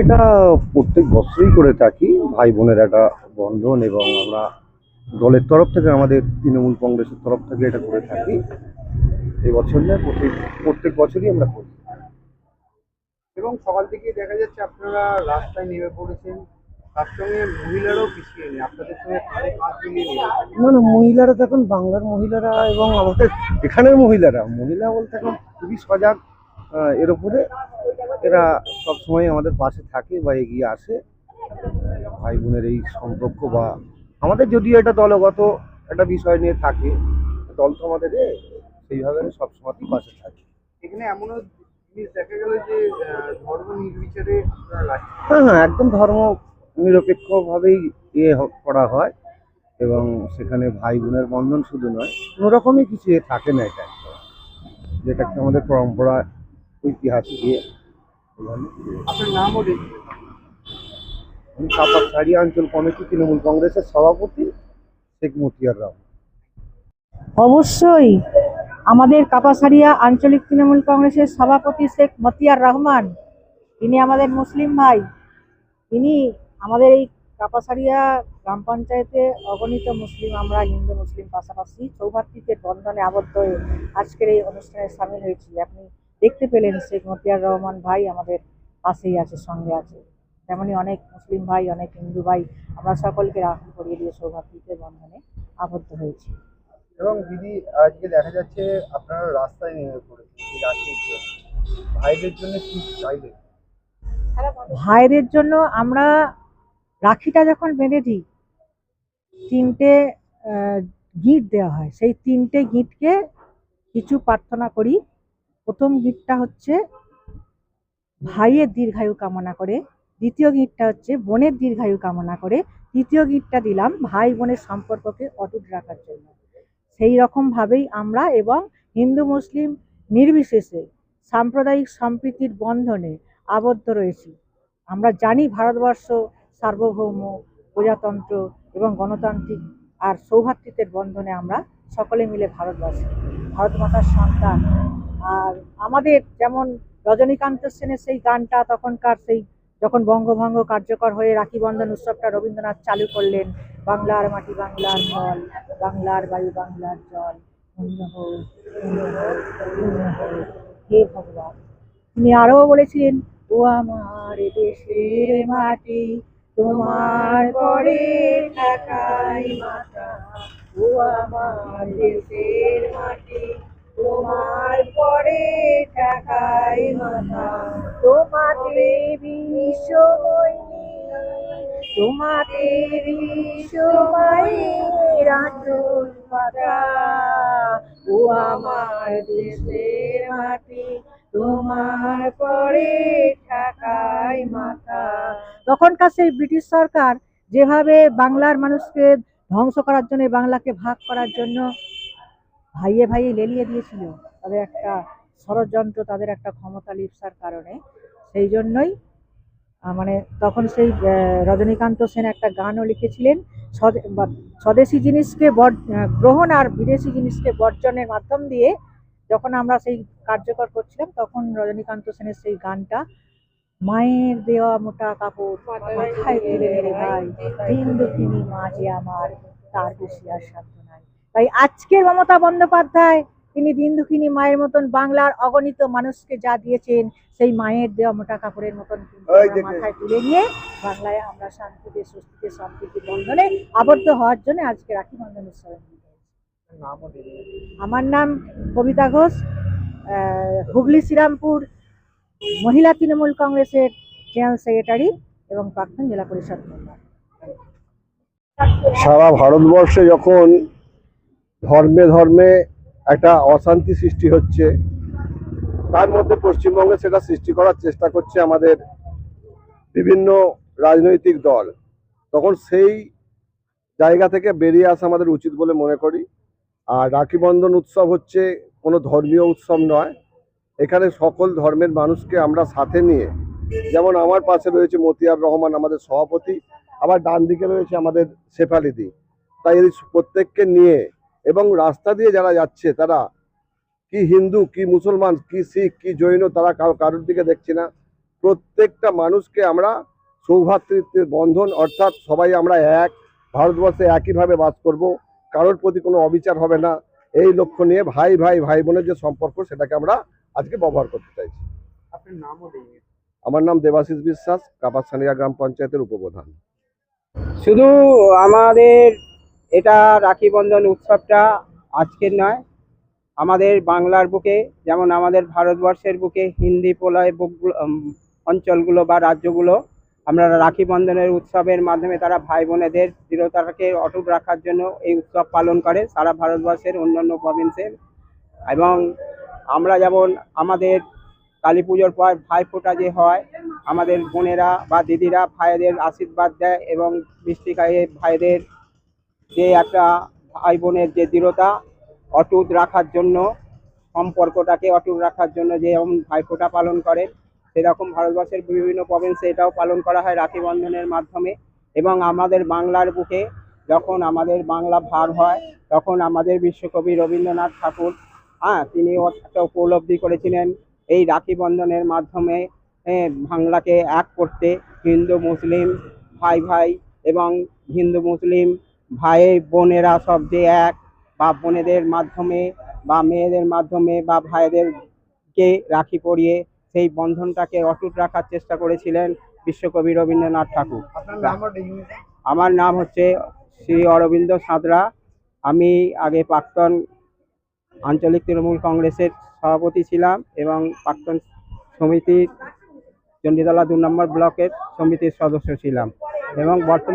এটা প্রত্যেক বছরই করে থাকি। ভাই বোনের একটা বন্ধন এবং আমরা দলের তরফ থেকে আমাদের তৃণমূল কংগ্রেসের তরফ থেকে এটা করে থাকি। এই বছর না প্রত্যেক প্রত্যেক বছরই আমরা করি। এবং সকাল থেকে দেখা যাচ্ছে আপনারা রাস্তায় নেমে পড়েছেন। তার সঙ্গে মহিলারাও পিছিয়ে নেই। আপনাদের সঙ্গে কাঁধে কাঁধ মিলিয়ে নিয়ে না না মহিলারা তো এখন বাংলার মহিলারা এবং আমাদের এখানের মহিলারা। মহিলা বলতে এখন খুবই সজাগ। এর উপরে এরা সবসময় আমাদের পাশে থাকে বা এগিয়ে আসে। ভাই বোনের এই সম্পর্ক বা আমাদের যদিও এটা দলগত একটা বিষয় নিয়ে থাকে দল তো আমাদের সেইভাবে সবসময়ই পাশে থাকে। এখানে এমনও জিনিস দেখা গেল যে ধর্ম নির্বিচারে হ্যাঁ হ্যাঁ একদম ধর্ম নিরপেক্ষভাবেই ইয়ে করা হয় এবং সেখানে ভাই বোনের বন্ধন শুধু নয় কোনো রকমই কিছু এ থাকে না এটা। যেটা একটা আমাদের পরম্পরা ঐতিহাসিক এখানে। আপনার নামও দেখবেন আমি কাপাসারি অঞ্চল কমিটি তৃণমূল কংগ্রেসের সভাপতি শেখ মতিয়ার রাও অবশ্যই আমাদের কাপাসারিয়া আঞ্চলিক তৃণমূল কংগ্রেসের সভাপতি শেখ মতিয়ার রহমান তিনি আমাদের মুসলিম ভাই তিনি আমাদের এই কাপাসারিয়া গ্রাম পঞ্চায়েতে অগণিত মুসলিম আমরা হিন্দু মুসলিম পাশাপাশি সৌভাতৃত্বের বন্ধনে আবদ্ধ হয়ে আজকের এই অনুষ্ঠানে সামিল হয়েছি। আপনি দেখতে পেলেন শেখ মতিয়ার রহমান ভাই আমাদের পাশেই আছে সঙ্গে আছে। তেমনি অনেক মুসলিম ভাই অনেক হিন্দু ভাই আমরা সকলকে রাখি করিয়ে দিয়ে সৌভাতৃত্বের বন্ধনে আবদ্ধ হয়েছি। এবং দিদি আজকে দেখা যাচ্ছে আপনারা রাস্তায় নেমে পড়েছেন জন্য ভাইদের জন্য কি চাইলেন ভাইদের জন্য আমরা রাখিটা যখন বেঁধে দিই তিনটে গিট দেওয়া হয়। সেই তিনটে গিটকে কিছু প্রার্থনা করি প্রথম গীতটা হচ্ছে ভাইয়ের দীর্ঘায়ু কামনা করে, দ্বিতীয় গীতটা হচ্ছে বোনের দীর্ঘায়ু কামনা করে, তৃতীয় গীতটা দিলাম ভাই বোনের সম্পর্ককে অটুট রাখার জন্য। সেই রকমভাবেই আমরা এবং হিন্দু মুসলিম নির্বিশেষে সাম্প্রদায়িক সম্প্রীতির বন্ধনে আবদ্ধ রয়েছি। আমরা জানি ভারতবর্ষ সার্বভৌম, প্রজাতন্ত্র এবং গণতান্ত্রিক আর সৌভাতৃত্বের বন্ধনে আমরা সকলে মিলে ভারতবাসী। ভারত মাতার সন্তান আর আমাদের যেমন রজনীকান্ত সেনের সেই গানটা তখনকার সেই যখন বঙ্গভঙ্গ কার্যকর হয়ে রাখি বন্ধন উৎসবটা রবীন্দ্রনাথ চালু করলেন, বাংলার মাটি বাংলার জল, বাংলার বায়ু বাংলার জল হে ভগবান। তিনি আরও বলেছিলেন, ও আমার দেশের মাটি, তোমার পরে থাকাই মাতা ও আমার দেশের মাটি তোমার পরে থাকাই মাতা তোমাকে বিশ্বময়ী তোমাকে বিশ্বময়ী রাজুর মাতা ও আমার দেশের মাটি তোমার পরে ঠাকাই মাথা। তখনকার সেই ব্রিটিশ সরকার যেভাবে বাংলার মানুষকে ধ্বংস করার জন্য বাংলাকে ভাগ করার জন্য ভাইয়ে ভাইয়ে লেলিয়ে দিয়েছিল। তাদের একটা ষড়যন্ত্র, তাদের একটা ক্ষমতা লিপসার কারণে। সেই জন্যই মানে তখন সেই রজনীকান্ত সেন একটা গানও লিখেছিলেন। স্বদেশি জিনিসকে গ্রহণ আর বিদেশি জিনিসকে বর্জনের মাধ্যম দিয়ে যখন আমরা সেই কার্যকর করছিলাম, তখন রজনীকান্ত সেনের সেই গানটা, মায়ের দেওয়া মোটা কাপড় মাথায় তুলে ভাই, দিন দুঃখিনী মা যে আমার, তার বেশি আর নাই। তাই আজকের মমতা বন্দ্যোপাধ্যায় তিনি দিন দুঃখিনী মায়ের মতন বাংলার অগণিত মানুষকে যা দিয়েছেন সেই মায়ের দেওয়া মোটা কাপড়ের মতন। মাথায় তুলে নিয়ে বাংলায় আমরা শান্তিতে স্বস্তিতে সম্প্রীতি বন্ধনে আবদ্ধ হওয়ার জন্য আজকে রাখি বন্ধন উৎসবে দেখবেন আমার নাম কবিতা ঘোষ আহ, হুগলি শ্রীরামপুর মহিলা তৃণমূল কংগ্রেসের জেনারেল সেক্রেটারি এবং প্রাক্তন জেলা পরিষদ মেম্বার। সারা ভারতবর্ষে যখন ধর্মে ধর্মে একটা অশান্তি সৃষ্টি হচ্ছে। তার মধ্যে পশ্চিমবঙ্গে সেটা সৃষ্টি করার চেষ্টা করছে আমাদের বিভিন্ন রাজনৈতিক দল। তখন সেই জায়গা থেকে বেরিয়ে আসা আমাদের উচিত বলে মনে করি। আর রাখি বন্ধন উৎসব হচ্ছে কোনো ধর্মীয় উৎসব নয়। এখানে সকল ধর্মের মানুষকে আমরা সাথে নিয়ে, যেমন আমার পাশে রয়েছে মতিয়ার রহমান আমাদের সভাপতি, আবার ডান দিকে রয়েছে আমাদের শেফালিদি। তাই এই প্রত্যেককে নিয়ে এবং রাস্তা দিয়ে যারা যাচ্ছে তারা কি হিন্দু কি মুসলমান কি শিখ কি জৈন তারা কারও কারোর দিকে দেখছি না। প্রত্যেকটা মানুষকে আমরা সৌভাতৃত্বের বন্ধন অর্থাৎ সবাই আমরা এক ভারতবর্ষে একইভাবে বাস করব। কারোর প্রতি কোনো অবিচার হবে না। এই লক্ষ্য নিয়ে ভাই ভাই ভাই বোনের যে সম্পর্ক সেটাকে আমরা আজকে ব্যবহার করতে চাইছি। আপনার নামও আমার নাম দেবাশিস বিশ্বাস কাপাসানিয়া গ্রাম পঞ্চায়েতের উপপ্রধান। শুধু আমাদের এটা রাখি বন্ধন উৎসবটা আজকের নয়, আমাদের বাংলার বুকে, যেমন আমাদের ভারতবর্ষের বুকে, হিন্দি বুকগুলো অঞ্চলগুলো বা রাজ্যগুলো, আমরা রাখি বন্ধনের উৎসবের মাধ্যমে তারা ভাই বোনেদের দৃঢ়তাকে অটুট রাখার জন্য এই উৎসব পালন করে সারা ভারতবর্ষের অন্যান্য প্রভিন্সের এবং আমরা যেমন আমাদের কালী পুজোর পর ভাইফোঁটা যে হয়, আমাদের বোনেরা বা দিদিরা ভাইদের আশীর্বাদ দেয় এবং মিষ্টি খাইয়ে ভাইদের যে একটা ভাই বোনের যে দৃঢ়তা, অটুট রাখার জন্য, সম্পর্কটাকে অটুট রাখার জন্য যেমন ভাইফোঁটা পালন করে সেরকম ভারতবর্ষের বিভিন্ন প্রভিন্সে এটাও পালন করা হয় রাখি বন্ধনের মাধ্যমে। এবং আমাদের বাংলার বুকে যখন আমাদের বাংলা ভাগ হয়, তখন আমাদের বিশ্বকবি রবীন্দ্রনাথ ঠাকুর হ্যাঁ তিনিও একটা উপলব্ধি করেছিলেন এই রাখি বন্ধনের মাধ্যমে বাংলাকে এক করতে হিন্দু, মুসলিম ভাই ভাই এবং হিন্দু, মুসলিম ভাই বোনেরা সব যে এক বা বোনেদের মাধ্যমে বা মেয়েদের মাধ্যমে বা ভাইদেরকে রাখি পরিয়ে সেই বন্ধনটাকে অটুট রাখার চেষ্টা করেছিলেন বিশ্বকবি রবীন্দ্রনাথ ঠাকুর। আমার নাম হচ্ছে শ্রী অরবিন্দ সাঁতরা। আমি আগে প্রাক্তন আঞ্চলিক তৃণমূল কংগ্রেসের সভাপতি ছিলাম এবং প্রাক্তন সমিতির চণ্ডীতলা দু নম্বর ব্লকের সমিতির সদস্য ছিলাম এবং বর্তমান